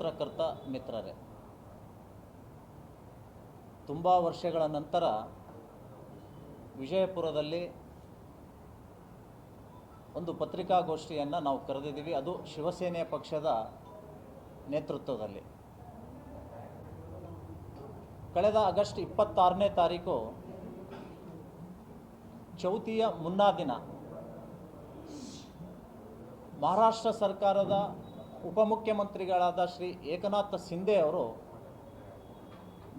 ಪತ್ರಕರ್ತ ಮಿತ್ರರೇ. ತುಂಬ ವರ್ಷಗಳ ನಂತರ ವಿಜಯಪುರದಲ್ಲಿ ಒಂದು ಪತ್ರಿಕಾಗೋಷ್ಠಿಯನ್ನು ನಾವು ಕರೆದಿದ್ದೀವಿ. ಅದು ಶಿವಸೇನೆ ಪಕ್ಷದ ನೇತೃತ್ವದಲ್ಲಿ. ಕಳೆದ ಆಗಸ್ಟ್ ಇಪ್ಪತ್ತಾರನೇ ತಾರೀಕು ಚೌತಿಯ ಮುನ್ನಾ ದಿನ ಮಹಾರಾಷ್ಟ್ರ ಸರ್ಕಾರದ ಉಪಮುಖ್ಯಮಂತ್ರಿಗಳಾದ ಶ್ರೀ ಏಕನಾಥ ಸಿಂಧೆ ಅವರು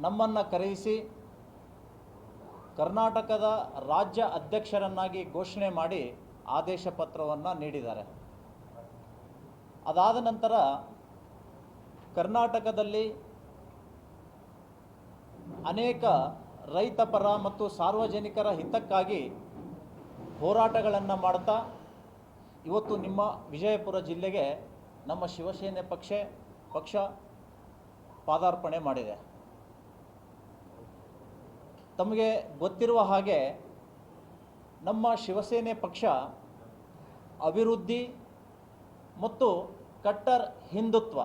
ನಮ್ಮನ್ನು ಕರೆಯಿಸಿ ಕರ್ನಾಟಕದ ರಾಜ್ಯ ಅಧ್ಯಕ್ಷರನ್ನಾಗಿ ಘೋಷಣೆ ಮಾಡಿ ಆದೇಶ ಪತ್ರವನ್ನು ನೀಡಿದ್ದಾರೆ. ಅದಾದ ನಂತರ ಕರ್ನಾಟಕದಲ್ಲಿ ಅನೇಕ ರೈತಪರ ಮತ್ತು ಸಾರ್ವಜನಿಕರ ಹಿತಕ್ಕಾಗಿ ಹೋರಾಟಗಳನ್ನು ಮಾಡ್ತಾ, ಇವತ್ತು ನಿಮ್ಮ ವಿಜಯಪುರ ಜಿಲ್ಲೆಗೆ ನಮ್ಮ ಶಿವಸೇನೆ ಪಕ್ಷ ಪಕ್ಷ ಪಾದಾರ್ಪಣೆ ಮಾಡಿದೆ. ತಮಗೆ ಗೊತ್ತಿರುವ ಹಾಗೆ ನಮ್ಮ ಶಿವಸೇನೆ ಪಕ್ಷ ಅಭಿವೃದ್ಧಿ ಮತ್ತು ಕಟ್ಟರ್ ಹಿಂದುತ್ವ,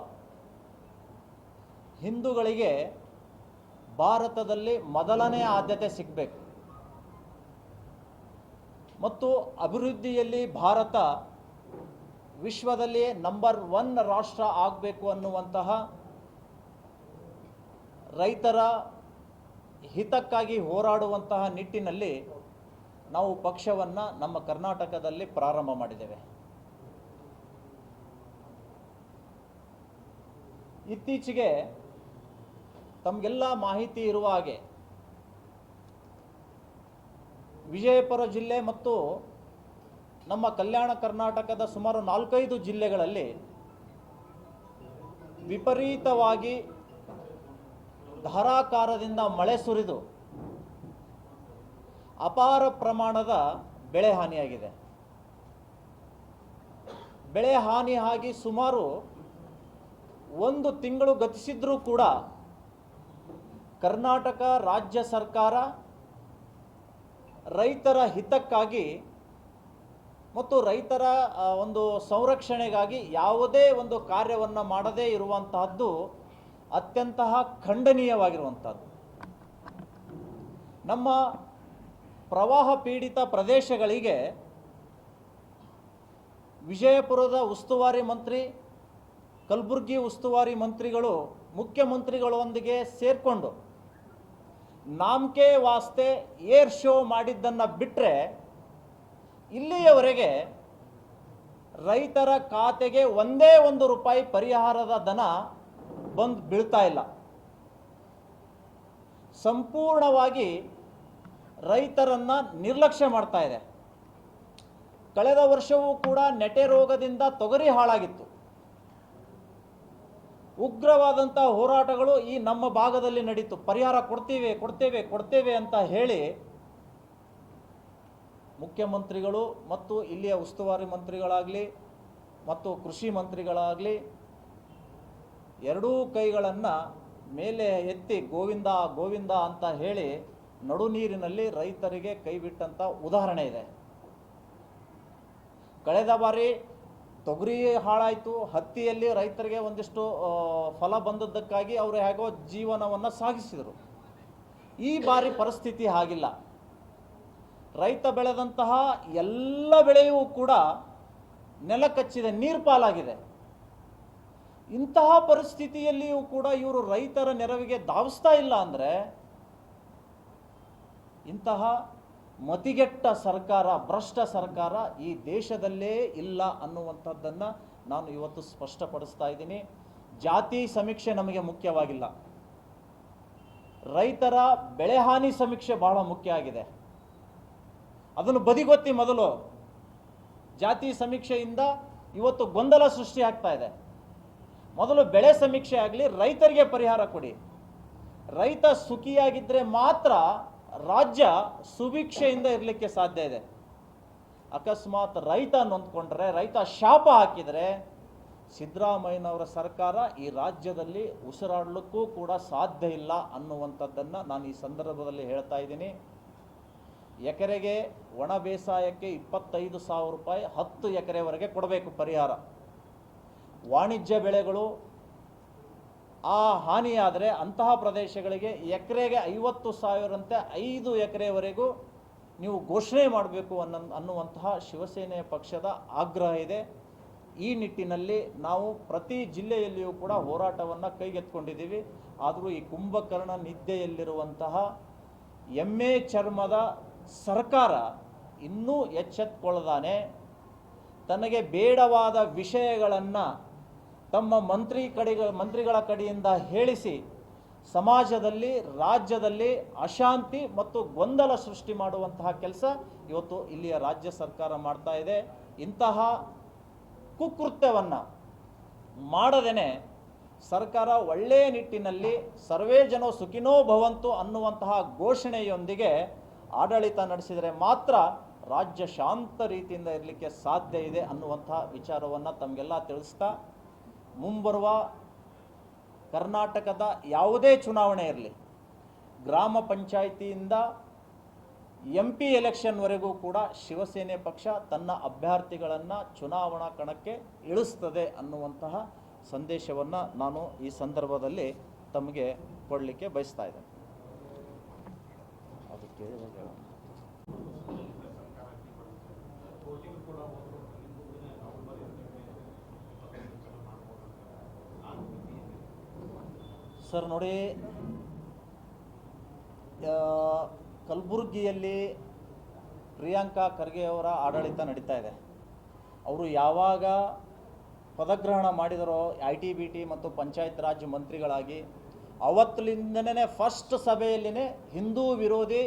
ಹಿಂದೂಗಳಿಗೆ ಭಾರತದಲ್ಲಿ ಮೊದಲನೇ ಆದ್ಯತೆ ಸಿಗಬೇಕು. ಮತ್ತು ಅಭಿವೃದ್ಧಿಯಲ್ಲಿ ಭಾರತ ವಿಶ್ವದಲ್ಲಿ ನಂಬರ್ ಒನ್ ರಾಷ್ಟ್ರ ಆಗಬೇಕು ಅನ್ನುವಂತಹ ರೈತರ ಹಿತಕ್ಕಾಗಿ ಹೋರಾಡುವಂತಹ ನಿಟ್ಟಿನಲ್ಲಿ ನಾವು ಪಕ್ಷವನ್ನು ನಮ್ಮ ಕರ್ನಾಟಕದಲ್ಲಿ ಪ್ರಾರಂಭ ಮಾಡಿದ್ದೇವೆ. ಇತ್ತೀಚೆಗೆ ತಮಗೆಲ್ಲ ಮಾಹಿತಿ ಇರುವ ಹಾಗೆ ವಿಜಯಪುರ ಜಿಲ್ಲೆ ಮತ್ತು ನಮ್ಮ ಕಲ್ಯಾಣ ಕರ್ನಾಟಕದ ಸುಮಾರು ನಾಲ್ಕೈದು ಜಿಲ್ಲೆಗಳಲ್ಲಿ ವಿಪರೀತವಾಗಿ ಧಾರಾಕಾರದಿಂದ ಮಳೆ ಸುರಿದು ಅಪಾರ ಪ್ರಮಾಣದ ಬೆಳೆ ಹಾನಿಯಾಗಿದೆ. ಬೆಳೆ ಹಾನಿ ಆಗಿ ಸುಮಾರು ಒಂದು ತಿಂಗಳು ಗತಿಸಿದ್ರೂ ಕೂಡ ಕರ್ನಾಟಕ ರಾಜ್ಯ ಸರ್ಕಾರ ರೈತರ ಹಿತಕ್ಕಾಗಿ ಮತ್ತು ರೈತರ ಒಂದು ಸಂರಕ್ಷಣೆಗಾಗಿ ಯಾವುದೇ ಒಂದು ಕಾರ್ಯವನ್ನು ಮಾಡದೇ ಇರುವಂತಹದ್ದು ಅತ್ಯಂತ ಖಂಡನೀಯವಾಗಿರುವಂಥದ್ದು ನಮ್ಮ ಪ್ರವಾಹ ಪೀಡಿತ ಪ್ರದೇಶಗಳಿಗೆ ವಿಜಯಪುರದ ಉಸ್ತುವಾರಿ ಮಂತ್ರಿ, ಕಲಬುರಗಿ ಉಸ್ತುವಾರಿ ಮಂತ್ರಿಗಳು, ಮುಖ್ಯಮಂತ್ರಿಗಳೊಂದಿಗೆ ಸೇರಿಕೊಂಡು ನಾಮಕೆ ವಾಸ್ತೆ ಏರ್ ಶೋ ಮಾಡಿದ್ದನ್ನು ಬಿಟ್ಟರೆ ಇಲ್ಲಿಯವರೆಗೆ ರೈತರ ಖಾತೆಗೆ ಒಂದೇ ಒಂದು ರೂಪಾಯಿ ಪರಿಹಾರದ ದನ ಬಂದು ಬೀಳ್ತಾ ಇಲ್ಲ. ಸಂಪೂರ್ಣವಾಗಿ ರೈತರನ್ನ ನಿರ್ಲಕ್ಷ್ಯ ಮಾಡ್ತಾ ಇದೆ. ಕಳೆದ ವರ್ಷವೂ ಕೂಡ ನೆಟೆ ರೋಗದಿಂದ ತೊಗರಿ ಹಾಳಾಗಿತ್ತು. ಉಗ್ರವಾದಂಥ ಹೋರಾಟಗಳು ಈ ನಮ್ಮ ಭಾಗದಲ್ಲಿ ನಡೀತು. ಪರಿಹಾರ ಕೊಡ್ತೀವಿ, ಕೊಡ್ತೇವೆ ಕೊಡ್ತೇವೆ ಅಂತ ಹೇಳಿ ಮುಖ್ಯಮಂತ್ರಿಗಳು ಮತ್ತು ಇಲ್ಲಿಯ ಉಸ್ತುವಾರಿ ಮಂತ್ರಿಗಳಾಗಲಿ ಮತ್ತು ಕೃಷಿ ಮಂತ್ರಿಗಳಾಗಲಿ ಎರಡೂ ಕೈಗಳನ್ನು ಮೇಲೆ ಎತ್ತಿ ಗೋವಿಂದ ಗೋವಿಂದ ಅಂತ ಹೇಳಿ ನಡು ನೀರಿನಲ್ಲಿ ರೈತರಿಗೆ ಕೈ ಬಿಟ್ಟಂಥ ಉದಾಹರಣೆ ಇದೆ. ಕಳೆದ ಬಾರಿ ತೊಗರಿ ಹಾಳಾಯಿತು, ಹತ್ತಿಯಲ್ಲಿ ರೈತರಿಗೆ ಒಂದಿಷ್ಟು ಫಲ ಬಂದದ್ದಕ್ಕಾಗಿ ಅವರು ಹೇಗೋ ಜೀವನವನ್ನು ಸಾಗಿಸಿದರು. ಈ ಬಾರಿ ಪರಿಸ್ಥಿತಿ ಹಾಗಿಲ್ಲ. ರೈತ ಬೆಳೆದಂತಹ ಎಲ್ಲ ಬೆಳೆಯೂ ಕೂಡ ನೆಲ ಕಚ್ಚಿದೆ ನೀರು ಪಾಲಾಗಿದೆ. ಇಂತಹ ಪರಿಸ್ಥಿತಿಯಲ್ಲಿಯೂ ಕೂಡ ಇವರು ರೈತರ ನೆರವಿಗೆ ಧಾವಿಸ್ತಾ ಇಲ್ಲ ಅಂದರೆ ಇಂತಹ ಮತಿಗೆಟ್ಟ ಸರ್ಕಾರ, ಭ್ರಷ್ಟ ಸರ್ಕಾರ ಈ ದೇಶದಲ್ಲೇ ಇಲ್ಲ ಅನ್ನುವಂಥದ್ದನ್ನು ನಾನು ಇವತ್ತು ಸ್ಪಷ್ಟಪಡಿಸ್ತಾ ಇದ್ದೀನಿ. ಜಾತಿ ಸಮೀಕ್ಷೆ ನಮಗೆ ಮುಖ್ಯವಾಗಿಲ್ಲ. ರೈತರ ಬೆಳೆಹಾನಿ ಸಮೀಕ್ಷೆ ಬಹಳ ಮುಖ್ಯ ಆಗಿದೆ. ಅದನ್ನು ಬದಿಗೊತ್ತಿ ಮೊದಲು ಜಾತಿ ಸಮೀಕ್ಷೆಯಿಂದ ಇವತ್ತು ಗೊಂದಲ ಸೃಷ್ಟಿ ಆಗ್ತಾ ಇದೆ. ಮೊದಲು ಬೆಳೆ ಸಮೀಕ್ಷೆ ಆಗಲಿ, ರೈತರಿಗೆ ಪರಿಹಾರ ಕೊಡಿ. ರೈತ ಸುಖಿಯಾಗಿದ್ದರೆ ಮಾತ್ರ ರಾಜ್ಯ ಸುಭಿಕ್ಷೆಯಿಂದ ಇರಲಿಕ್ಕೆ ಸಾಧ್ಯ ಇದೆ. ಅಕಸ್ಮಾತ್ ರೈತ ನೊಂದ್ಕೊಂಡ್ರೆ, ರೈತ ಶಾಪ ಹಾಕಿದರೆ ಸಿದ್ದರಾಮಯ್ಯನವರ ಸರ್ಕಾರ ಈ ರಾಜ್ಯದಲ್ಲಿ ಉಸಿರಾಡಲಿಕ್ಕೂ ಕೂಡ ಸಾಧ್ಯ ಇಲ್ಲ ಅನ್ನುವಂಥದ್ದನ್ನು ನಾನು ಈ ಸಂದರ್ಭದಲ್ಲಿ ಹೇಳ್ತಾ ಇದ್ದೀನಿ. ಎಕರೆಗೆ ಒಣ ಬೇಸಾಯಕ್ಕೆ ಇಪ್ಪತ್ತೈದು ಸಾವಿರ ರೂಪಾಯಿ ಹತ್ತು ಎಕರೆವರೆಗೆ ಕೊಡಬೇಕು ಪರಿಹಾರ. ವಾಣಿಜ್ಯ ಬೆಳೆಗಳು ಆ ಹಾನಿಯಾದರೆ ಅಂತಹ ಪ್ರದೇಶಗಳಿಗೆ ಎಕರೆಗೆ ಐವತ್ತು ಸಾವಿರಂತೆ ಐದು ಎಕರೆವರೆಗೂ ನೀವು ಘೋಷಣೆ ಮಾಡಬೇಕು ಅನ್ನ ಅನ್ನುವಂತಹ ಶಿವಸೇನೆಯ ಪಕ್ಷದ ಆಗ್ರಹ ಇದೆ. ಈ ನಿಟ್ಟಿನಲ್ಲಿ ನಾವು ಪ್ರತಿ ಜಿಲ್ಲೆಯಲ್ಲಿಯೂ ಕೂಡ ಹೋರಾಟವನ್ನು ಕೈಗೆತ್ಕೊಂಡಿದ್ದೀವಿ ಆದರೂ ಈ ಕುಂಭಕರ್ಣ ನಿದ್ದೆಯಲ್ಲಿರುವಂತಹ ಎಮ್ಮೆ ಚರ್ಮದ ಸರ್ಕಾರ ಇನ್ನೂ ಎಚ್ಚೆತ್ಕೊಳ್ಳದಾನೆ ತನಗೆ ಬೇಡವಾದ ವಿಷಯಗಳನ್ನು ತಮ್ಮ ಮಂತ್ರಿ ಕಡೆಗ, ಮಂತ್ರಿಗಳ ಕಡೆಯಿಂದ ಹೇಳಿಸಿ ಸಮಾಜದಲ್ಲಿ, ರಾಜ್ಯದಲ್ಲಿ ಅಶಾಂತಿ ಮತ್ತು ಗೊಂದಲ ಸೃಷ್ಟಿ ಮಾಡುವಂತಹ ಕೆಲಸ ಇವತ್ತು ಇಲ್ಲಿಯ ರಾಜ್ಯ ಸರ್ಕಾರ ಮಾಡ್ತಾ ಇದೆ. ಇಂತಹ ಕುಕೃತ್ಯವನ್ನು ಮಾಡದೇನೆ ಸರ್ಕಾರ ಒಳ್ಳೆಯ ನಿಟ್ಟಿನಲ್ಲಿ ಸರ್ವೇ ಜನೋ ಸುಖಿನೋ ಭವಂತು ಅನ್ನುವಂತಹ ಘೋಷಣೆಯೊಂದಿಗೆ ಆಡಳಿತ ನಡೆಸಿದರೆ ಮಾತ್ರ ರಾಜ್ಯ ಶಾಂತ ರೀತಿಯಿಂದ ಇರಲಿಕ್ಕೆ ಸಾಧ್ಯ ಇದೆ ಅನ್ನುವಂಥ ವಿಚಾರವನ್ನು ತಮಗೆಲ್ಲ ತಿಳಿಸ್ತಾ ಮುಂಬರುವ ಕರ್ನಾಟಕದ ಯಾವುದೇ ಚುನಾವಣೆ ಇರಲಿ, ಗ್ರಾಮ ಪಂಚಾಯಿತಿಯಿಂದ ಎಂ ಪಿ ಎಲೆಕ್ಷನ್ವರೆಗೂ ಕೂಡ ಶಿವಸೇನೆ ಪಕ್ಷ ತನ್ನ ಅಭ್ಯರ್ಥಿಗಳನ್ನು ಚುನಾವಣಾ ಕಣಕ್ಕೆ ಇಳಿಸ್ತದೆ ಅನ್ನುವಂತಹ ಸಂದೇಶವನ್ನು ನಾನು ಈ ಸಂದರ್ಭದಲ್ಲಿ ತಮಗೆ ಕೊಡಲಿಕ್ಕೆ ಬಯಸ್ತಾ ಇದ್ದೇನೆ. ಸರ್, ನೋಡಿ ಕಲಬುರಗಿಯಲ್ಲಿ ಪ್ರಿಯಾಂಕಾ ಖರ್ಗೆಯವರ ಆಡಳಿತ ನಡೀತಾ ಇದೆ. ಅವರು ಯಾವಾಗ ಪದಗ್ರಹಣ ಮಾಡಿದರೋ, ಐ ಟಿ ಬಿ ಟಿ ಮತ್ತು ಪಂಚಾಯತ್ ರಾಜ್ ಮಂತ್ರಿಗಳಾಗಿ ಅವತ್ತಿನಿಂದನೇ ಫಸ್ಟ್ ಸಭೆಯಲ್ಲಿನೇ ಹಿಂದೂ ವಿರೋಧಿ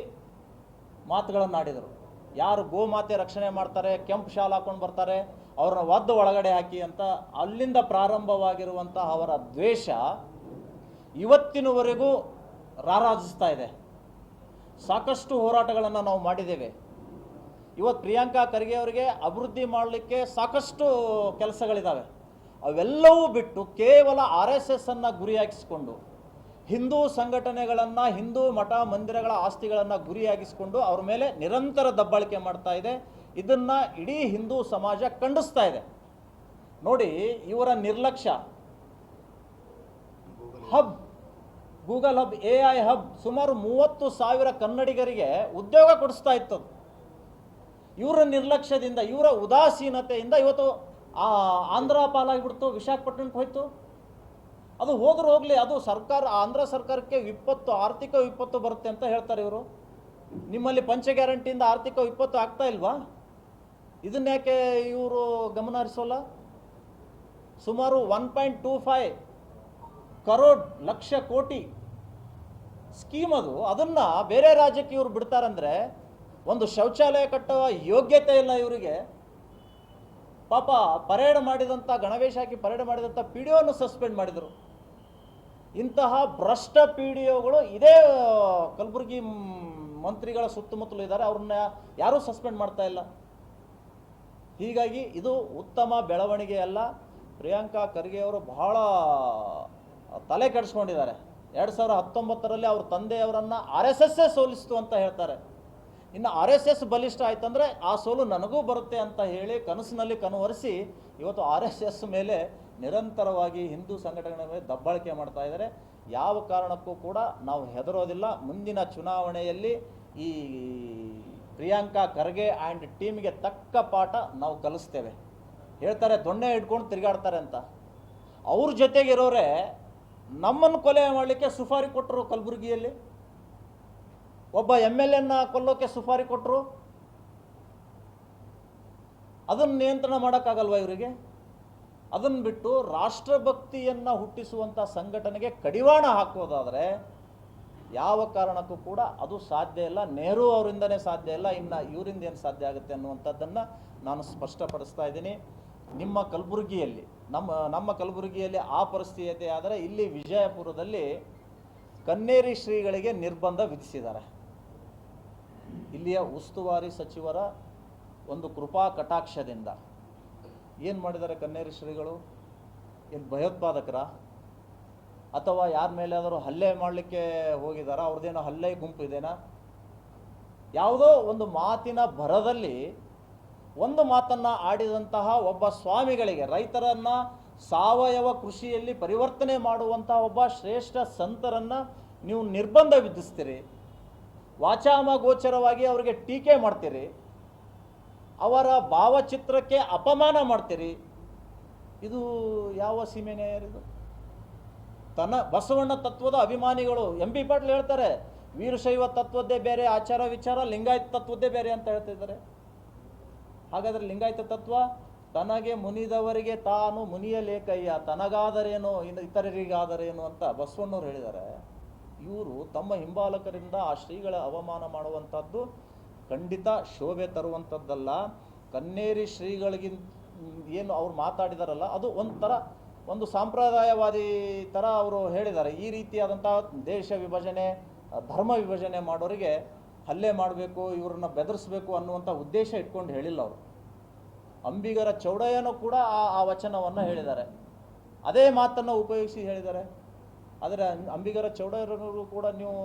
ಮಾತುಗಳನ್ನು ಆಡಿದರು. ಯಾರು ಗೋಮಾತೆ ರಕ್ಷಣೆ ಮಾಡ್ತಾರೆ, ಕೆಂಪು ಶಾಲ್ ಹಾಕೊಂಡು ಬರ್ತಾರೆ, ಅವ್ರನ್ನ ಒದ್ದು ಒಳಗಡೆ ಹಾಕಿ ಅಂತ ಅಲ್ಲಿಂದ ಪ್ರಾರಂಭವಾಗಿರುವಂಥ ಅವರ ದ್ವೇಷ ಇವತ್ತಿನವರೆಗೂ ರಾರಾಜಿಸ್ತಾ ಇದೆ. ಸಾಕಷ್ಟು ಹೋರಾಟಗಳನ್ನು ನಾವು ಮಾಡಿದ್ದೇವೆ. ಇವತ್ತು ಪ್ರಿಯಾಂಕಾ ಖರ್ಗೆ ಅವರಿಗೆ ಅಭಿವೃದ್ಧಿ ಮಾಡಲಿಕ್ಕೆ ಸಾಕಷ್ಟು ಕೆಲಸಗಳಿದ್ದಾವೆ. ಅವೆಲ್ಲವೂ ಬಿಟ್ಟು ಕೇವಲ ಆರ್ ಎಸ್ ಎಸ್ ಅನ್ನು ಗುರಿಯಾಗಿಸಿಕೊಂಡು ಹಿಂದೂ ಸಂಘಟನೆಗಳನ್ನು, ಹಿಂದೂ ಮಠ ಮಂದಿರಗಳ ಆಸ್ತಿಗಳನ್ನು ಗುರಿಯಾಗಿಸಿಕೊಂಡು ಅವ್ರ ಮೇಲೆ ನಿರಂತರ ದಬ್ಬಾಳಿಕೆ ಮಾಡ್ತಾ ಇದೆ. ಇದನ್ನು ಇಡೀ ಹಿಂದೂ ಸಮಾಜ ಖಂಡಿಸ್ತಾ ಇದೆ. ನೋಡಿ, ಇವರ ನಿರ್ಲಕ್ಷ್ಯ. Hub, Google hub, A I hub ಸುಮಾರು ಮೂವತ್ತು ಸಾವಿರ ಕನ್ನಡಿಗರಿಗೆ ಉದ್ಯೋಗ ಕೊಡಿಸ್ತಾ ಇತ್ತು. ಇವರ ನಿರ್ಲಕ್ಷ್ಯದಿಂದ, ಇವರ ಉದಾಸೀನತೆಯಿಂದ ಇವತ್ತು ಆಂಧ್ರ ಪಾಲಾಗಿಬಿಡ್ತು, ವಿಶಾಖಪಟ್ಟಣಕ್ಕೆ ಹೋಯ್ತು. ಅದು ಹೋದ್ರೆ ಹೋಗಲಿ, ಅದು ಸರ್ಕಾರ, ಆಂಧ್ರ ಸರ್ಕಾರಕ್ಕೆ ವಿಪತ್ತು ಆರ್ಥಿಕ ವಿಪತ್ತು ಬರುತ್ತೆ ಅಂತ ಹೇಳ್ತಾರೆ ಇವರು. ನಿಮ್ಮಲ್ಲಿ ಪಂಚ ಗ್ಯಾರಂಟಿಯಿಂದ ಆರ್ಥಿಕ ವಿಪತ್ತು ಆಗ್ತಾ ಇಲ್ವಾ? ಇದನ್ನ ಯಾಕೆ ಇವರು ಗಮನ ಹರಿಸೋಲ್ಲ ಸುಮಾರು one point two five crore, lakh ಕೋಟಿ ಸ್ಕೀಮ್ ಅದು. ಅದನ್ನು ಬೇರೆ ರಾಜ್ಯಕ್ಕೆ ಇವರು ಬಿಡ್ತಾರಂದ್ರೆ ಒಂದು ಶೌಚಾಲಯ ಕಟ್ಟುವ ಯೋಗ್ಯತೆ ಇಲ್ಲ ಇವರಿಗೆ. ಪಾಪ, ಪರೇಡ್ ಮಾಡಿದಂಥ ಗಣವೇಶ ಹಾಕಿ ಪರೇಡ್ ಮಾಡಿದಂಥ ಪಿ ಡಿ ಸಸ್ಪೆಂಡ್ ಮಾಡಿದರು. ಇಂತಹ ಭ್ರಷ್ಟ ಪಿ ಡಿ ಒಗಳು ಇದೇ ಕಲಬುರಗಿ ಮಂತ್ರಿಗಳ ಸುತ್ತಮುತ್ತಲು ಇದ್ದಾರೆ. ಅವ್ರನ್ನ ಯಾರೂ ಸಸ್ಪೆಂಡ್ ಮಾಡ್ತಾ ಇಲ್ಲ. ಹೀಗಾಗಿ ಇದು ಉತ್ತಮ ಬೆಳವಣಿಗೆ ಅಲ್ಲ. ಪ್ರಿಯಾಂಕಾ ಖರ್ಗೆ ಅವರು ಬಹಳ ತಲೆ ಕೆಡಿಸ್ಕೊಂಡಿದ್ದಾರೆ. ಎರಡು ಸಾವಿರ ಹತ್ತೊಂಬತ್ತರಲ್ಲಿ ಅವ್ರ ತಂದೆಯವರನ್ನು ಆರ್ ಎಸ್ ಎಸ್ಸೇ ಸೋಲಿಸ್ತು ಅಂತ ಹೇಳ್ತಾರೆ. ಇನ್ನು ಆರ್ ಎಸ್ ಎಸ್ ಬಲಿಷ್ಠ ಆಯ್ತಂದರೆ ಆ ಸೋಲು ನನಗೂ ಬರುತ್ತೆ ಅಂತ ಹೇಳಿ ಕನಸಿನಲ್ಲಿ ಕನವರಿಸಿ ಇವತ್ತು ಆರ್ ಎಸ್ ಎಸ್ ಮೇಲೆ ನಿರಂತರವಾಗಿ ಹಿಂದೂ ಸಂಘಟನೆಗಳ ಮೇಲೆ ದಬ್ಬಾಳಿಕೆ ಮಾಡ್ತಾ ಇದ್ದಾರೆ. ಯಾವ ಕಾರಣಕ್ಕೂ ಕೂಡ ನಾವು ಹೆದರೋದಿಲ್ಲ. ಮುಂದಿನ ಚುನಾವಣೆಯಲ್ಲಿ ಈ ಪ್ರಿಯಾಂಕಾ ಖರ್ಗೆ ಆ್ಯಂಡ್ ಟೀಮ್ಗೆ ತಕ್ಕ ಪಾಠ ನಾವು ಕಲಿಸ್ತೇವೆ. ಹೇಳ್ತಾರೆ, ದೊಣ್ಣೆ ಇಟ್ಕೊಂಡು ತಿರುಗಾಡ್ತಾರೆ ಅಂತ. ಅವ್ರ ಜೊತೆಗಿರೋರೆ ನಮ್ಮನ್ನು ಕೊಲೆ ಮಾಡಲಿಕ್ಕೆ ಸುಫಾರಿ ಕೊಟ್ಟರು ಕಲಬುರಗಿಯಲ್ಲಿ. ಒಬ್ಬ ಎಂ ಎಲ್ ಎನ್ನ ಕೊಲ್ಲೋಕ್ಕೆ ಸುಪಾರಿ ಕೊಟ್ಟರು ಅದನ್ನು ನಿಯಂತ್ರಣ ಮಾಡೋಕ್ಕಾಗಲ್ವ ಇವರಿಗೆ? ಅದನ್ನು ಬಿಟ್ಟು ರಾಷ್ಟ್ರಭಕ್ತಿಯನ್ನು ಹುಟ್ಟಿಸುವಂಥ ಸಂಘಟನೆಗೆ ಕಡಿವಾಣ ಹಾಕೋದಾದರೆ ಯಾವ ಕಾರಣಕ್ಕೂ ಕೂಡ ಅದು ಸಾಧ್ಯ ಇಲ್ಲ. ನೆಹರು ಅವರಿಂದನೇ ಸಾಧ್ಯ ಇಲ್ಲ. ಇನ್ನು ಇವರಿಂದ ಏನು ಸಾಧ್ಯ ಆಗುತ್ತೆ ಅನ್ನುವಂಥದ್ದನ್ನು ನಾನು ಸ್ಪಷ್ಟಪಡಿಸ್ತಾ ಇದ್ದೀನಿ. ನಿಮ್ಮ ಕಲಬುರಗಿಯಲ್ಲಿ, ನಮ್ಮ ನಮ್ಮ ಕಲಬುರಗಿಯಲ್ಲಿ ಆ ಪರಿಸ್ಥಿತಿ ಆದರೆ ಇಲ್ಲಿ ವಿಜಯಪುರದಲ್ಲಿ ಕನ್ನೇರಿ ಶ್ರೀಗಳಿಗೆ ನಿರ್ಬಂಧ ವಿಧಿಸಿದ್ದಾರೆ. ಇಲ್ಲಿಯ ಉಸ್ತುವಾರಿ ಸಚಿವರ ಒಂದು ಕೃಪಾ ಕಟಾಕ್ಷದಿಂದ ಏನು ಮಾಡಿದ್ದಾರೆ ಕನ್ನೇರಿ ಶ್ರೀಗಳು? ಏನು ಭಯೋತ್ಪಾದಕರ? ಅಥವಾ ಯಾರ ಮೇಲಾದರೂ ಹಲ್ಲೆ ಮಾಡಲಿಕ್ಕೆ ಹೋಗಿದಾರಾ ಅವ್ರದ್ದೇನೋ ಹಲ್ಲೆ ಗುಂಪು ಇದೇನಾ? ಯಾವುದೋ ಒಂದು ಮಾತಿನ ಭರದಲ್ಲಿ ಒಂದು ಮಾತನ್ನು ಆಡಿದಂತಹ ಒಬ್ಬ ಸ್ವಾಮಿಗಳಿಗೆ, ರೈತರನ್ನು ಸಾವಯವ ಕೃಷಿಯಲ್ಲಿ ಪರಿವರ್ತನೆ ಮಾಡುವಂತಹ ಒಬ್ಬ ಶ್ರೇಷ್ಠ ಸಂತರನ್ನು ನೀವು ನಿರ್ಬಂಧ ವಿಧಿಸ್ತೀರಿ. ವಾಚಾಮ ಗೋಚರವಾಗಿ ಅವರಿಗೆ ಟೀಕೆ ಮಾಡ್ತೀರಿ, ಅವರ ಭಾವಚಿತ್ರಕ್ಕೆ ಅಪಮಾನ ಮಾಡ್ತೀರಿ, ಇದು ಯಾವ ಸೀಮೆನೇ ಇರೋದು ತನ್ನ ಬಸವಣ್ಣ ತತ್ವದ ಅಭಿಮಾನಿಗಳು, ಎಂ ಬಿ ಪಾಟೀಲ್ ಹೇಳ್ತಾರೆ, ವೀರಶೈವ ತತ್ವದ್ದೇ ಬೇರೆ, ಆಚಾರ ವಿಚಾರ, ಲಿಂಗಾಯತ ತತ್ವದ್ದೇ ಬೇರೆ ಅಂತ ಹೇಳ್ತಿದ್ದಾರೆ ಹಾಗಾದ್ರೆ ಲಿಂಗಾಯತ ತತ್ವ, ತನಗೆ ಮುನಿದವರಿಗೆ ತಾನು ಮುನಿಯಲೇಕಯ್ಯ, ತನಗಾದರೇನು, ಇನ್ನು ಇತರರಿಗಾದರೇನು ಅಂತ ಬಸವಣ್ಣವ್ರು ಹೇಳಿದ್ದಾರೆ. ಇವರು ತಮ್ಮ ಹಿಂಬಾಲಕರಿಂದ ಆ ಶ್ರೀಗಳ ಅವಮಾನ ಮಾಡುವಂಥದ್ದು ಖಂಡಿತ ಶೋಭೆ ತರುವಂಥದ್ದಲ್ಲ. ಕನ್ನೇರಿ ಶ್ರೀಗಳಿಗಿಂತ ಏನು ಅವ್ರು ಮಾತಾಡಿದಾರಲ್ಲ, ಅದು ಒಂಥರ ಒಂದು ಸಾಂಪ್ರದಾಯವಾದಿ ಥರ ಅವರು ಹೇಳಿದ್ದಾರೆ. ಈ ರೀತಿಯಾದಂಥ ದೇಶ ವಿಭಜನೆ, ಧರ್ಮ ವಿಭಜನೆ ಮಾಡೋರಿಗೆ ಹಲ್ಲೆ ಮಾಡಬೇಕು, ಇವ್ರನ್ನ ಬೆದರಿಸ್ಬೇಕು ಅನ್ನುವಂಥ ಉದ್ದೇಶ ಇಟ್ಕೊಂಡು ಹೇಳಿಲ್ಲ ಅವರು. ಅಂಬಿಗರ ಚೌಡಯ್ಯನೂ ಕೂಡ ಆ ಆ ವಚನವನ್ನು ಹೇಳಿದ್ದಾರೆ. ಅದೇ ಮಾತನ್ನು ಉಪಯೋಗಿಸಿ ಹೇಳಿದ್ದಾರೆ. ಆದರೆ ಅಂಬಿಗರ ಚೌಡರವರು ಕೂಡ ನೀವು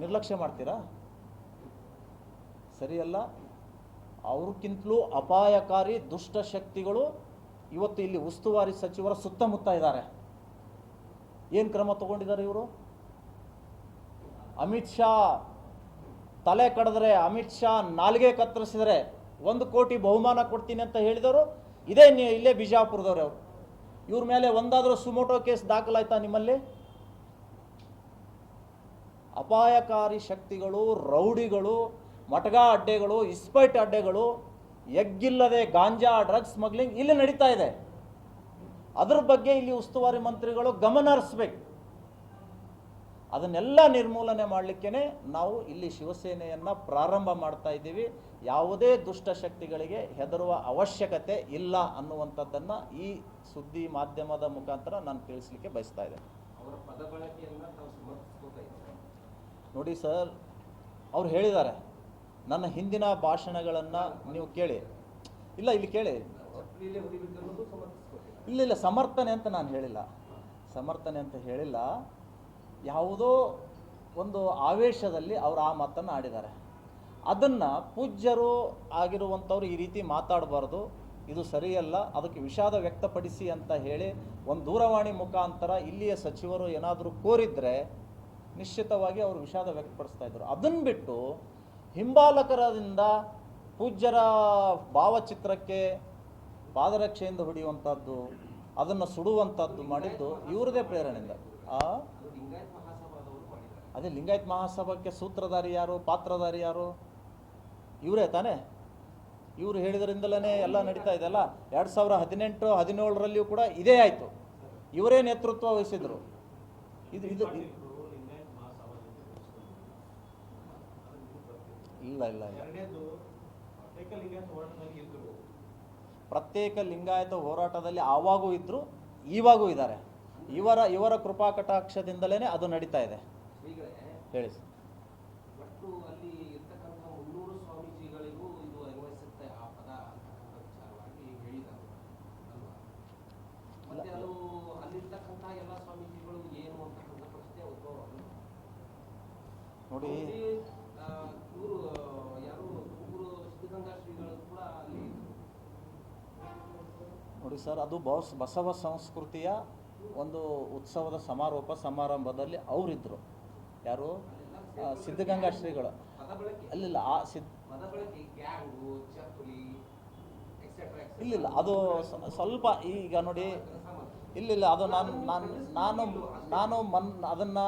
ನಿರ್ಲಕ್ಷ್ಯ ಮಾಡ್ತೀರಾ? ಸರಿಯಲ್ಲ? ಅವ್ರಕ್ಕಿಂತಲೂ ಅಪಾಯಕಾರಿ ದುಷ್ಟ ಶಕ್ತಿಗಳು ಇವತ್ತು ಇಲ್ಲಿ ಉಸ್ತುವಾರಿ ಸಚಿವರ ಸುತ್ತಮುತ್ತ ಇದ್ದಾರೆ. ಏನು ಕ್ರಮ ತಗೊಂಡಿದ್ದಾರೆ ಇವರು? ಅಮಿತ್ ಶಾ ತಲೆ ಕಡಿದ್ರೆ ಅಮಿತ್ ಶಾ ನಾಲ್ಗೆ ಕತ್ತರಿಸಿದರೆ ಒಂದು ಕೋಟಿ ಬಹುಮಾನ ಕೊಡ್ತೀನಿ ಅಂತ ಹೇಳಿದವರು, ಇದೇ ಇಲ್ಲೇ ಬಿಜಾಪುರದವ್ರು ಅವರು. ಇವ್ರ ಮೇಲೆ ಒಂದಾದರೂ ಸುಮೋಟೋ ಕೇಸ್ ದಾಖಲಾಯ್ತಾ ನಿಮ್ಮಲ್ಲಿ? ಅಪಾಯಕಾರಿ ಶಕ್ತಿಗಳು, ರೌಡಿಗಳು ಮಟಗಾ ಅಡ್ಡೆಗಳು, ಇಸ್ಪೈಟ್ ಅಡ್ಡೆಗಳು, ಎಗ್ಗಿಲ್ಲದೆ ಗಾಂಜಾ ಡ್ರಗ್ಸ್ ಸ್ಮಗ್ಲಿಂಗ್ ಇಲ್ಲಿ ನಡೀತಾ ಇದೆ. ಅದ್ರ ಬಗ್ಗೆ ಇಲ್ಲಿ ಉಸ್ತುವಾರಿ ಮಂತ್ರಿಗಳು ಗಮನ ಹರಿಸ್ಬೇಕು. ಅದನ್ನೆಲ್ಲ ನಿರ್ಮೂಲನೆ ಮಾಡಲಿಕ್ಕೇ ನಾವು ಇಲ್ಲಿ ಶಿವಸೇನೆಯನ್ನು ಪ್ರಾರಂಭ ಮಾಡ್ತಾ ಇದ್ದೀವಿ. ಯಾವುದೇ ದುಷ್ಟಶಕ್ತಿಗಳಿಗೆ ಹೆದರುವ ಅವಶ್ಯಕತೆ ಇಲ್ಲ ಅನ್ನುವಂಥದ್ದನ್ನು ಈ ಸುದ್ದಿ ಮಾಧ್ಯಮದ ಮುಖಾಂತರ ನಾನು ತಿಳಿಸ್ಲಿಕ್ಕೆ ಬಯಸ್ತಾ ಇದ್ದೇನೆ. ನೋಡಿ ಸರ್ ಅವ್ರು ಹೇಳಿದ್ದಾರೆ ನನ್ನ ಹಿಂದಿನ ಭಾಷಣಗಳನ್ನು ನೀವು ಕೇಳಿ. ಇಲ್ಲ ಇಲ್ಲಿ ಕೇಳಿ. ಇಲ್ಲ ಇಲ್ಲ ಸಮರ್ಥನೆ ಅಂತ ನಾನು ಹೇಳಿಲ್ಲ. ಸಮರ್ಥನೆ ಅಂತ ಹೇಳಿಲ್ಲ. ಯಾವುದೋ ಒಂದು ಆವೇಶದಲ್ಲಿ ಅವರು ಆ ಮಾತನ್ನು ಆಡಿದ್ದಾರೆ. ಅದನ್ನು ಪೂಜ್ಯರು ಆಗಿರುವಂಥವ್ರು ಈ ರೀತಿ ಮಾತಾಡಬಾರ್ದು, ಇದು ಸರಿಯಲ್ಲ, ಅದಕ್ಕೆ ವಿಷಾದ ವ್ಯಕ್ತಪಡಿಸಿ ಅಂತ ಹೇಳಿ ಒಂದು ದೂರವಾಣಿ ಮುಖಾಂತರ ಇಲ್ಲಿಯ ಸಚಿವರು ಏನಾದರೂ ಕೋರಿದ್ರೆ ನಿಶ್ಚಿತವಾಗಿ ಅವರು ವಿಷಾದ ವ್ಯಕ್ತಪಡಿಸ್ತಾ ಇದ್ದರು ಅದನ್ನು ಬಿಟ್ಟು ಹಿಂಬಾಲಕರದಿಂದ ಪೂಜ್ಯರ ಭಾವಚಿತ್ರಕ್ಕೆ ಪಾದರಕ್ಷೆಯಿಂದ ಹೊಡೆಯುವಂಥದ್ದು, ಅದನ್ನು ಸುಡುವಂಥದ್ದು ಮಾಡಿದ್ದು ಇವರದೇ ಪ್ರೇರಣೆಯಿಂದ ಆ ಅದು ಲಿಂಗಾಯತ್ ಮಹಾಸಭಾದವರು ಮಾಡಿದ್ದಾರೆ ಅದೇ ಲಿಂಗಾಯತ್ ಮಹಾಸಭಕ್ಕೆ ಸೂತ್ರಧಾರಿ ಯಾರು, ಪಾತ್ರಧಾರಿ ಯಾರು? ಇವರೇ ತಾನೇ? ಇವರು ಹೇಳಿದ್ರಿಂದಲೇ ಎಲ್ಲ ನಡೀತಾ ಇದೆಲ್ಲ ಎರಡು ಸಾವಿರ ಹದಿನೆಂಟು, ಹದಿನೇಳರಲ್ಲಿಯೂ ಕೂಡ ಇದೇ ಆಯಿತು. ಇವರೇ ನೇತೃತ್ವ ವಹಿಸಿದರು. ಇದು ಇದು ಇಲ್ಲ ಇಲ್ಲ ಪ್ರತ್ಯೇಕ ಲಿಂಗಾಯತ್ ಹೋರಾಟದಲ್ಲಿ ಆವಾಗೂ ಇದ್ದರು ಇವಾಗೂ ಇದ್ದಾರೆ. ಇವರ ಇವರ ಕೃಪಾ ಕಟಾಕ್ಷದಿಂದಲೇ ಅದು ನಡೀತಾ ಇದೆ. ಹೇಳಿ ಸರ್. ಒಟ್ಟು ಅಲ್ಲಿ ಇರ್ತಕ್ಕಂಥ ಮುನ್ನೂರು ಸ್ವಾಮೀಜಿಗಳಿಗೂ ಇದು ಅನ್ವಯಿಸುತ್ತೆ ಆ ಪದ ಅಂತಕ್ಕಂಥ ವಿಚಾರವಾಗಿ ಹೇಳಿದರು ಅಲ್ವಾ? ಮತ್ತೆ ಅದು ಅಲ್ಲಿರ್ತಕ್ಕಂಥ ಎಲ್ಲ ಸ್ವಾಮೀಜಿಗಳು ಏನು ಅಂತಕ್ಕಂಥ ಪ್ರಶ್ನೆ ಉದ್ಭವ. ನೋಡಿ. ಇವರು ಯಾರು ಮೂರು ಸಿದ್ಧಗಂಗಾ ಶ್ರೀಗಳು ಕೂಡ ಅಲ್ಲಿ ನೋಡಿ ಸರ್ ಅದು ಬಸ್ ಬಸವ ಸಂಸ್ಕೃತಿಯ ಒಂದು ಉತ್ಸವದ ಸಮಾರೋಪ ಸಮಾರಂಭದಲ್ಲಿ ಅವರಿದ್ದರು ಯಾರು? ಸಿದ್ಧಗಂಗಾ ಶ್ರೀಗಳು. ಅಲ್ಲಿಲ್ಲ, ಆ ಸಿದ್ಧ ಇಲ್ಲಿಲ್ಲ, ಅದು ಸ್ವಲ್ಪ ಈಗ ನೋಡಿ, ಇಲ್ಲಿಲ್ಲ, ಅದು ನಾನು ನಾನು ನಾನು ನಾನು ಮನ್, ಅದನ್ನು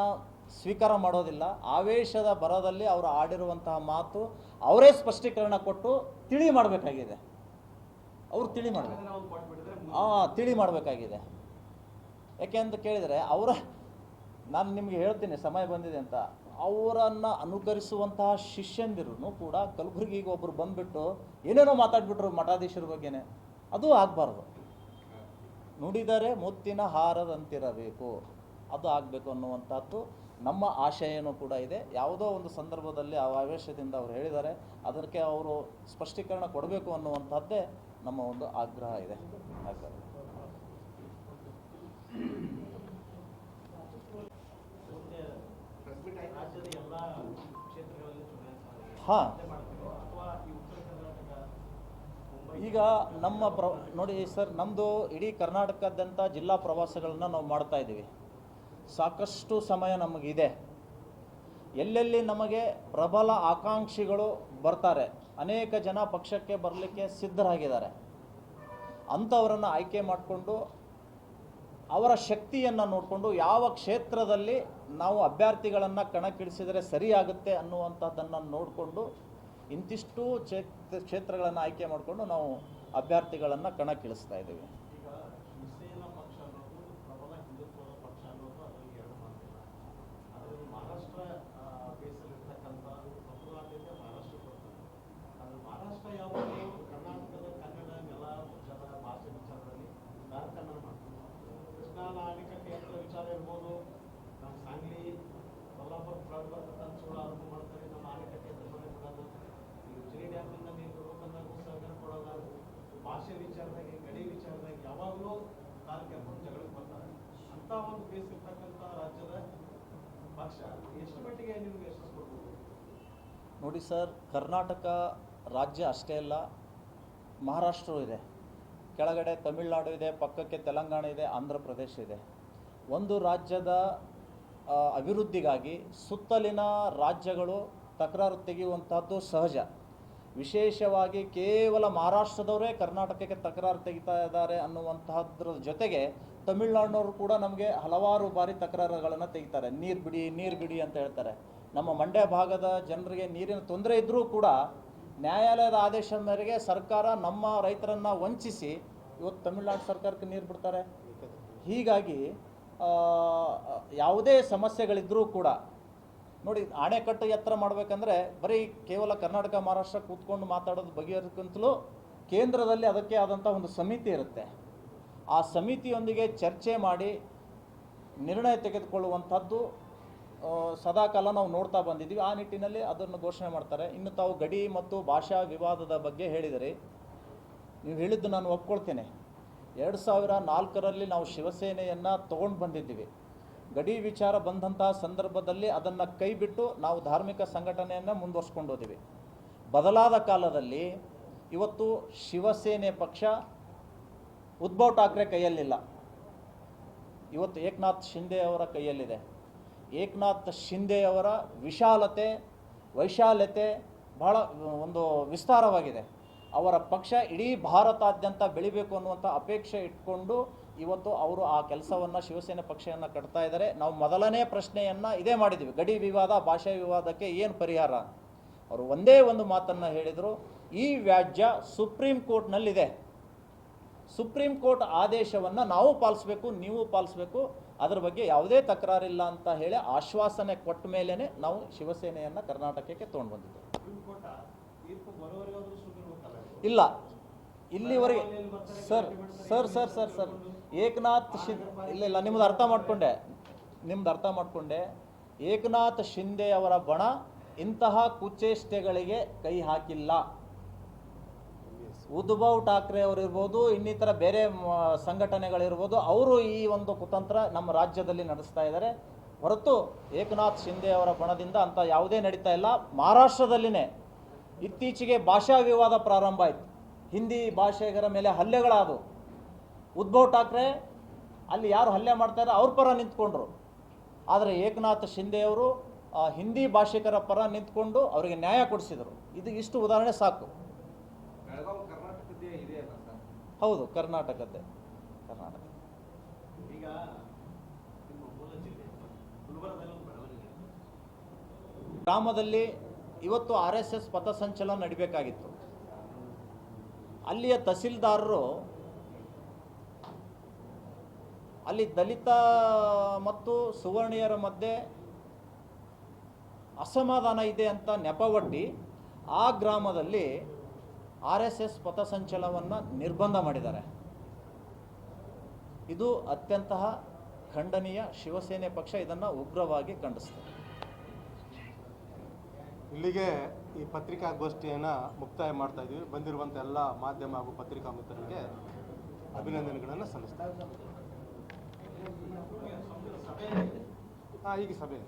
ಸ್ವೀಕಾರ ಮಾಡೋದಿಲ್ಲ. ಆವೇಶದ ಬರದಲ್ಲಿ ಅವರು ಆಡಿರುವಂತಹ ಮಾತು ಅವರೇ ಸ್ಪಷ್ಟೀಕರಣ ಕೊಟ್ಟು ತಿಳಿ ಮಾಡಬೇಕಾಗಿದೆ. ಅವರು ತಿಳಿ ಮಾಡಬೇಕು. ತಿಳಿ ಮಾಡಬೇಕಾಗಿದೆ. ಯಾಕೆ ಅಂತ ಕೇಳಿದರೆ, ಅವರ ನಾನು ನಿಮಗೆ ಹೇಳ್ತೀನಿ, ಸಮಯ ಬಂದಿದೆ ಅಂತ. ಅವರನ್ನು ಅನುಕರಿಸುವಂತಹ ಶಿಷ್ಯಂದಿರು ಕೂಡ ಕಲಬುರಗಿಗೆ ಒಬ್ಬರು ಬಂದುಬಿಟ್ಟು ಏನೇನೋ ಮಾತಾಡ್ಬಿಟ್ರು ಮಠಾಧೀಶರ ಬಗ್ಗೆನೇ. ಅದು ಆಗಬಾರ್ದು. ನುಡಿದರೆ ಮುತ್ತಿನ ಹಾರದಂತಿರಬೇಕು. ಅದು ಆಗಬೇಕು ಅನ್ನುವಂಥದ್ದು ನಮ್ಮ ಆಶಯನೂ ಕೂಡ ಇದೆ. ಯಾವುದೋ ಒಂದು ಸಂದರ್ಭದಲ್ಲಿ ಆ ಆವೇಶದಿಂದ ಅವರು ಹೇಳಿದ್ದಾರೆ, ಅದಕ್ಕೆ ಅವರು ಸ್ಪಷ್ಟೀಕರಣ ಕೊಡಬೇಕು ಅನ್ನುವಂಥದ್ದೇ ನಮ್ಮ ಒಂದು ಆಗ್ರಹ ಇದೆ. ಆಗ್ರಹ ಪ್ರೆಸ್ ಮೀಟ್ ಆಯ್ತು ರಾಜ್ಯದ ಎಲ್ಲ ಕ್ಷೇತ್ರಗಳಲ್ಲಿ ಚುನಾಯಿತ ಹಾ. ಈಗ ನಮ್ಮ ಪ್ರ, ನೋಡಿ ಸರ್ ನಮ್ಮದು ಇಡೀ ಕರ್ನಾಟಕದಂತ ಜಿಲ್ಲಾ ಪ್ರವಾಸಗಳನ್ನ ನಾವು ಮಾಡ್ತಾ ಇದ್ದೀವಿ. ಸಾಕಷ್ಟು ಸಮಯ ನಮಗಿದೆ. ಎಲ್ಲೆಲ್ಲಿ ನಮಗೆ ಪ್ರಬಲ ಆಕಾಂಕ್ಷಿಗಳು ಬರ್ತಾರೆ, ಅನೇಕ ಜನ ಪಕ್ಷಕ್ಕೆ ಬರಲಿಕ್ಕೆ ಸಿದ್ಧರಾಗಿದ್ದಾರೆ. ಅಂಥವರನ್ನು ಆಯ್ಕೆ ಮಾಡಿಕೊಂಡು ಅವರ ಶಕ್ತಿಯನ್ನು ನೋಡಿಕೊಂಡು ಯಾವ ಕ್ಷೇತ್ರದಲ್ಲಿ ನಾವು ಅಭ್ಯರ್ಥಿಗಳನ್ನು ಕಣಕ್ಕಿಳಿಸಿದರೆ ಸರಿಯಾಗುತ್ತೆ ಅನ್ನುವಂಥದ್ದನ್ನು ನೋಡಿಕೊಂಡು ಇಂತಿಷ್ಟು ಕ್ಷೇತ್ರ, ಕ್ಷೇತ್ರಗಳನ್ನು ಆಯ್ಕೆ ಮಾಡಿಕೊಂಡು ನಾವು ಅಭ್ಯರ್ಥಿಗಳನ್ನು ಕಣಕ್ಕಿಳಿಸ್ತಾ ಇದ್ದೀವಿ ಈಗ ಶಿವಸೇನಾ ಪಕ್ಷ ಅನ್ನೋದು ಪ್ರಬಲ ಹಿಂದುತ್ವದ ಪಕ್ಷ ಅನ್ನೋದು ಅದರಲ್ಲಿ ಎರಡು ಮಾತಿಲ್ಲ ಆದರೆ ಇದು ಮಹಾರಾಷ್ಟ್ರ ಬೇಸಲ್ಲಿರ್ತಕ್ಕಂಥ ಸಂಪ್ರದಾಯದಿಂದ ಮಹಾರಾಷ್ಟ್ರ ಬರ್ತದೆ ಆದರೆ ಮಹಾರಾಷ್ಟ್ರ ಯಾವುದು ಕರ್ನಾಟಕದ ಕನ್ನಡ ನೆಲ ಜಲ ಭಾಷೆ ವಿಚಾರದಲ್ಲಿ ರಾಜಕಾರಣ ಮಾಡ್ತಾರೆ ಕೃಷ್ಣಾ ಅಣೆಕಟ್ಟೆ ಎತ್ತರ ವಿಚಾರ ಇರ್ಬೋದು ನಮ್ಮ ಸಾಂಗ್ಲಿ ಕೊಲ್ಲಾಪುರ ಫ್ಲಡ್ ಬರ್ತಕ್ಕಂಥ ಚೂಡ ಆರೋಪ ಮಾಡ್ತಾರೆ ನಮ್ಮ ಅಣೆಕಟ್ಟೆ ಎತ್ತರ ಮನೆ ಕೊಡೋದು ಈ ಉಜಿರೆ ಡ್ಯಾಮ್ನಿಂದ ನೀರು ಬಿಡ್ಬೇಕಂದಾಗ ಉತ್ಸರ್ಜನೆ ಕೊಡೋದು ಭಾಷೆ ವಿಚಾರದಾಗ ಗಡಿ ವಿಚಾರದಾಗ ಯಾವಾಗಲೂ ಕಾಲು ಕೆರ್ಕೊಂಡು ಜಗಳಕ್ಕೆ ಬರ್ತಾರೆ ಅಂತ ಒಂದು ಬೇಸ್ ಇರ್ತಕ್ಕಂಥ ರಾಜ್ಯದ ಪಕ್ಷ ಎಷ್ಟು ಮಟ್ಟಿಗೆ ನಿಮ್ಗೆ ಯಶಸ್ಸು ಕೊಡ್ಬೋದು ನೋಡಿ ಸರ್, ಕರ್ನಾಟಕ ರಾಜ್ಯ ಅಷ್ಟೇ ಅಲ್ಲ, ಮಹಾರಾಷ್ಟ್ರ ಇದೆ. ಕೆಳಗಡೆ ತಮಿಳುನಾಡು ಇದೆ, ಪಕ್ಕಕ್ಕೆ ತೆಲಂಗಾಣ ಇದೆ, ಆಂಧ್ರ ಪ್ರದೇಶ ಇದೆ. ಒಂದು ರಾಜ್ಯದ ಅಭಿವೃದ್ಧಿಗಾಗಿ ಸುತ್ತಲಿನ ರಾಜ್ಯಗಳು ತಕರಾರು ತೆಗೆಯುವಂಥದ್ದು ಸಹಜ. ವಿಶೇಷವಾಗಿ ಕೇವಲ ಮಹಾರಾಷ್ಟ್ರದವರೇ ಕರ್ನಾಟಕಕ್ಕೆ ತಕರಾರು ತೆಗಿತಾ ಇದ್ದಾರೆ ಅನ್ನುವಂತಹದ್ರ ಜೊತೆಗೆ ತಮಿಳುನಾಡಿನವರು ಕೂಡ ನಮಗೆ ಹಲವಾರು ಬಾರಿ ತಕರಾರುಗಳನ್ನು ತೆಗಿತಾರೆ. ನೀರು ಬಿಡಿ ನೀರು ಬಿಡಿ ಅಂತ ಹೇಳ್ತಾರೆ. ನಮ್ಮ ಮಂಡ್ಯ ಭಾಗದ ಜನರಿಗೆ ನೀರಿನ ತೊಂದರೆ ಇದ್ದರೂ ಕೂಡ ನ್ಯಾಯಾಲಯದ ಆದೇಶದ ಮೇರೆಗೆ ಸರ್ಕಾರ ನಮ್ಮ ರೈತರನ್ನು ವಂಚಿಸಿ ಇವತ್ತು ತಮಿಳುನಾಡು ಸರ್ಕಾರಕ್ಕೆ ನೀರು ಬಿಡ್ತಾರೆ. ಹೀಗಾಗಿ ಯಾವುದೇ ಸಮಸ್ಯೆಗಳಿದ್ದರೂ ಕೂಡ ನೋಡಿ ಅಣೆಕಟ್ಟು ಎತ್ತರ ಮಾಡಬೇಕಂದ್ರೆ ಬರೀ ಕೇವಲ ಕರ್ನಾಟಕ, ಮಹಾರಾಷ್ಟ್ರ ಕೂತ್ಕೊಂಡು ಮಾತಾಡೋದು ಬಗೆಹರಿಕಂತಲೂ ಕೇಂದ್ರದಲ್ಲಿ ಅದಕ್ಕೆ ಆದಂಥ ಒಂದು ಸಮಿತಿ ಇರುತ್ತೆ. ಆ ಸಮಿತಿಯೊಂದಿಗೆ ಚರ್ಚೆ ಮಾಡಿ ನಿರ್ಣಯ ತೆಗೆದುಕೊಳ್ಳುವಂಥದ್ದು ಸದಾಕಾಲ ನಾವು ನೋಡ್ತಾ ಬಂದಿದ್ದೀವಿ. ಆ ನಿಟ್ಟಿನಲ್ಲಿ ಅದನ್ನು ಘೋಷಣೆ ಮಾಡ್ತಾರೆ. ಇನ್ನು ತಾವು ಗಡಿ ಮತ್ತು ಭಾಷಾ ವಿವಾದದ ಬಗ್ಗೆ ಹೇಳಿದರೆ, ನೀವು ಹೇಳಿದ್ದು ನಾನು ಒಪ್ಕೊಳ್ತೇನೆ. ಎರಡು ಸಾವಿರ ನಾಲ್ಕರಲ್ಲಿ ನಾವು ಶಿವಸೇನೆಯನ್ನು ತಗೊಂಡು ಬಂದಿದ್ದೀವಿ. ಗಡಿ ವಿಚಾರ ಬಂದಂತಹ ಸಂದರ್ಭದಲ್ಲಿ ಅದನ್ನು ಕೈಬಿಟ್ಟು ನಾವು ಧಾರ್ಮಿಕ ಸಂಘಟನೆಯನ್ನು ಮುಂದುವರ್ಸ್ಕೊಂಡು ಹೋದಿವಿ. ಬದಲಾದ ಕಾಲದಲ್ಲಿ ಇವತ್ತು ಶಿವಸೇನೆ ಪಕ್ಷ ಉದ್ಧವ್ ಠಾಕ್ರೆ ಕೈಯಲ್ಲಿಲ್ಲ. ಇವತ್ತು ಏಕನಾಥ್ ಶಿಂದೆ ಅವರ ಕೈಯಲ್ಲಿದೆ. ಏಕನಾಥ್ ಶಿಂದೆಯವರ ವಿಶಾಲತೆ, ವೈಶಾಲ್ಯತೆ ಬಹಳ ಒಂದು ವಿಸ್ತಾರವಾಗಿದೆ. ಅವರ ಪಕ್ಷ ಇಡೀ ಭಾರತಾದ್ಯಂತ ಬೆಳಿಬೇಕು ಅನ್ನುವಂಥ ಅಪೇಕ್ಷೆ ಇಟ್ಕೊಂಡು ಇವತ್ತು ಅವರು ಆ ಕೆಲಸವನ್ನು ಶಿವಸೇನೆ ಪಕ್ಷವನ್ನು ಕಟ್ತಾ ಇದ್ದಾರೆ. ನಾವು ಮೊದಲನೇ ಪ್ರಶ್ನೆಯನ್ನು ಇದೇ ಮಾಡಿದ್ದೀವಿ ಗಡಿ ವಿವಾದ, ಭಾಷಾ ವಿವಾದಕ್ಕೆ ಏನು ಪರಿಹಾರ? ಅವರು ಒಂದೇ ಒಂದು ಮಾತನ್ನು ಹೇಳಿದರು. ಈ ವ್ಯಾಜ್ಯ ಸುಪ್ರೀಂ ಕೋರ್ಟ್ನಲ್ಲಿದೆ. ಸುಪ್ರೀಂ ಕೋರ್ಟ್ ಆದೇಶವನ್ನು ನಾವು ಪಾಲಿಸ್ಬೇಕು ನೀವು ಪಾಲಿಸ್ಬೇಕು ಅದರ ಬಗ್ಗೆ ಯಾವುದೇ ತಕರಾರಿಲ್ಲ ಅಂತ ಹೇಳಿ ಆಶ್ವಾಸನೆ ಕೊಟ್ಟ ಮೇಲೇ ನಾವು ಶಿವಸೇನೆಯನ್ನು ಕರ್ನಾಟಕಕ್ಕೆ ತೊಗೊಂಡು ಬಂದಿದ್ದು ಸುಪ್ರೀಂ ಕೋರ್ಟ್ ತೀರ್ಪು ಬರೋವರೆಗಾದ್ರೂ ಸುಟ್ಟಿರ್ಬೇಕಲ್ಲ ಇಲ್ಲ. ಇಲ್ಲಿವರೆಗೆ sir sir sir sir sir. Eknath Shinde ಇಲ್ಲ ಇಲ್ಲ ನಿಮ್ದು ಅರ್ಥ ಮಾಡಿಕೊಂಡೆ. ನಿಮ್ದು ಅರ್ಥ ಮಾಡಿಕೊಂಡೆ. ಏಕನಾಥ್ ಶಿಂದೆ ಅವರ ಬಣ ಇಂತಹ ಕುಚೇಷ್ಟೆಗಳಿಗೆ ಕೈ ಹಾಕಿಲ್ಲ. ಉದ್ಧವ್ ಠಾಕ್ರೆ ಅವರಿರ್ಬೋದು, ಇನ್ನಿತರ ಬೇರೆ ಸಂಘಟನೆಗಳಿರ್ಬೋದು, ಅವರು ಈ ಒಂದು ಕುತಂತ್ರ ನಮ್ಮ ರಾಜ್ಯದಲ್ಲಿ ನಡೆಸ್ತಾ ಇದ್ದಾರೆ. ಹೊರತು ಏಕನಾಥ್ ಶಿಂದೆ ಅವರ ಬಣದಿಂದ ಅಂತ ಯಾವುದೇ ನಡೀತಾ ಇಲ್ಲ. ಮಹಾರಾಷ್ಟ್ರದಲ್ಲಿನೇ ಇತ್ತೀಚೆಗೆ ಭಾಷಾ ವಿವಾದ ಪ್ರಾರಂಭ ಆಯಿತು. ಹಿಂದಿ ಭಾಷೆಗರ ಮೇಲೆ ಹಲ್ಲೆಗಳಾದವು. ಉದ್ಭವ್ ಠಾಕ್ರೆ ಅಲ್ಲಿ ಯಾರು ಹಲ್ಲೆ ಮಾಡ್ತಾರೆ ಅವ್ರ ಪರ ನಿಂತ್ಕೊಂಡ್ರು. ಆದರೆ ಏಕನಾಥ್ ಶಿಂದೆಯವರು ಹಿಂದಿ ಭಾಷಿಕರ ಪರ ನಿಂತ್ಕೊಂಡು ಅವರಿಗೆ ನ್ಯಾಯ ಕೊಡಿಸಿದರು. ಇದು ಇಷ್ಟು ಉದಾಹರಣೆ ಸಾಕು ಬೆಳಗಾವಿ ಕರ್ನಾಟಕದ್ದೇ ಇದೆ ಅಲ್ಲ ಸರ್ ಹೌದು ಕರ್ನಾಟಕದ್ದೇ. ಕರ್ನಾಟಕ. ಈಗ ಗ್ರಾಮದಲ್ಲಿ ಇವತ್ತು ಆರ್ ಎಸ್ ಎಸ್ ಪಥಸಂಚಲನ ನಡಿಬೇಕಾಗಿತ್ತು. ಅಲ್ಲಿಯ ತಹಸೀಲ್ದಾರರು ಅಲ್ಲಿ ದಲಿತ ಮತ್ತು ಸುವರ್ಣೀಯರ ಮಧ್ಯೆ ಅಸಮಾಧಾನ ಇದೆ ಅಂತ ನೆಪವೊಡ್ಡಿ ಆ ಗ್ರಾಮದಲ್ಲಿ ಆರ್ ಎಸ್ ಎಸ್ ಪಥಸಂಚಲನವನ್ನು ನಿರ್ಬಂಧ ಮಾಡಿದ್ದಾರೆ. ಇದು ಅತ್ಯಂತ ಖಂಡನೀಯ ಶಿವಸೇನೆ ಪಕ್ಷ ಇದನ್ನು ಉಗ್ರವಾಗಿ ಖಂಡಿಸ್ತದೆ ಇಲ್ಲಿಗೆ ಈ ಪತ್ರಿಕಾಗೋಷ್ಠಿಯನ್ನು ಮುಕ್ತಾಯ ಮಾಡ್ತಾ ಇದ್ದೀವಿ. ಬಂದಿರುವಂಥ ಎಲ್ಲ ಮಾಧ್ಯಮ ಹಾಗೂ ಪತ್ರಿಕಾ ಮಿತ್ರರಿಗೆ ಅಭಿನಂದನೆಗಳನ್ನು ಸಲ್ಲಿಸ್ತಾ ಹಾಂ, ಈಗ ಸಭೆ.